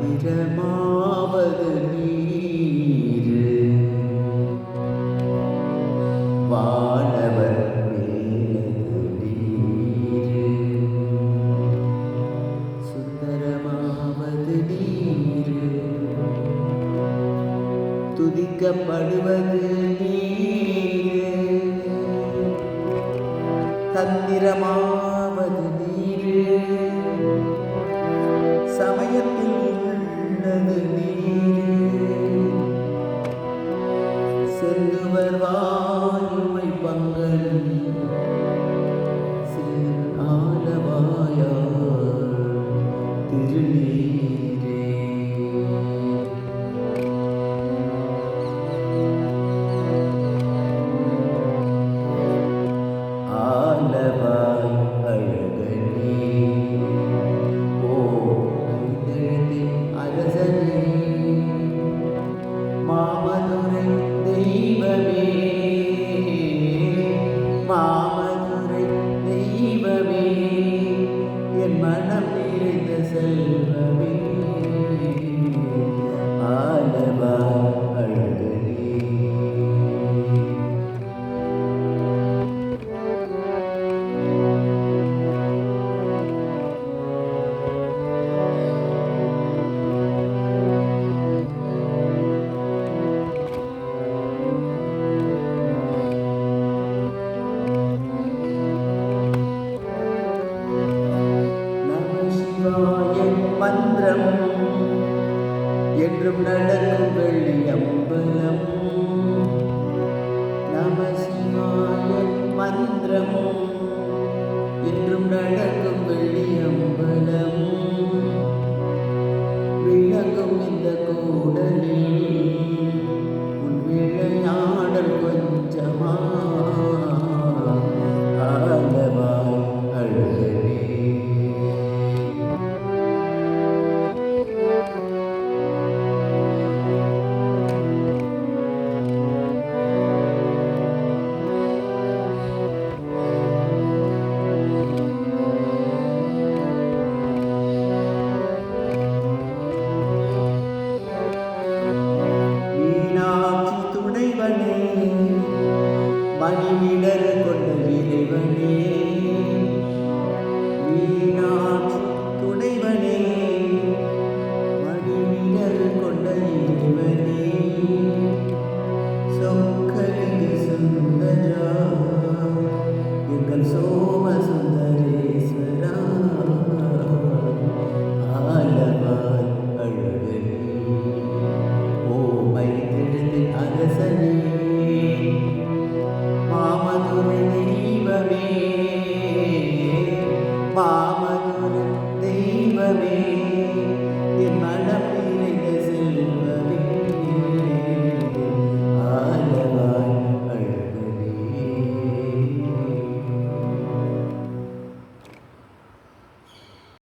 மந்திரமாவது நீர். வானவர் மேலது சுந்தரமாவது நீர். துதிக்கப்படுவது நீர். தந்திரமாவது நீர். சமயத்தில் ആരുമൈ പങ്കൽ ആലവായ തിരുനീരേ ആലവായ അഴകനീ ഓ അരസനീ മാമ நமசிவாய மந்திரம் என்றும் நடக்கும் வெள்ளி அம்பலம். நம நமசிவாய மந்திரம் என்றும் நடக்கும் வெள்ளி அம்பலம். விளக்கும் இந்த கூட மணிவிடர் கொண்ட இறைவனே